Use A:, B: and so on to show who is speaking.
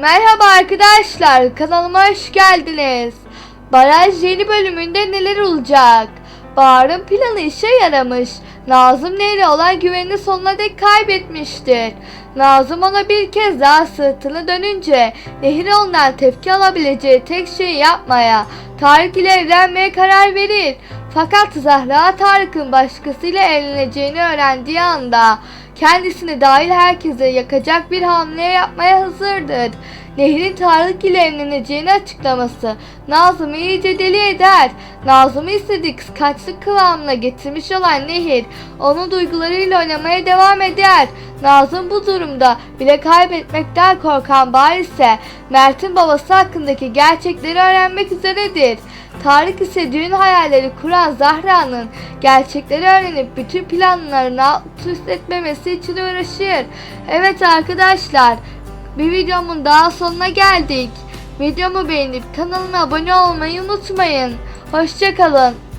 A: Merhaba arkadaşlar, kanalıma hoş geldiniz. Baraj yeni bölümünde neler olacak? Bahar'ın planı işe yaramış. Nazım Nehir'e olan güvenini sonuna dek kaybetmiştir. Nazım ona bir kez daha sırtını dönünce Nehir ondan tepki alabileceği tek şeyi yapmaya, Tarık ile evlenmeye karar verir. Fakat Zahra Tarık'ın başkasıyla evleneceğini öğrendiği anda kendisini dahil herkese yakacak bir hamle yapmaya hazırdır. Nehir'in Tarık ile evleneceğini açıklaması Nazım'ı iyice deli eder. Nazım'ı istediği kıskançlık kıvamına getirmiş olan Nehir onun duygularıyla oynamaya devam eder. Nazım bu durumda bile kaybetmekten korkan Bahar ise Mert'in babası hakkındaki gerçekleri öğrenmek üzeredir. Tarık ise düğün hayalleri kuran Zahra'nın gerçekleri öğrenip bütün planlarını alt üst etmemesi için uğraşır. Evet arkadaşlar bir videomun daha sonuna geldik. Videomu beğenip kanalıma abone olmayı unutmayın. Hoşçakalın.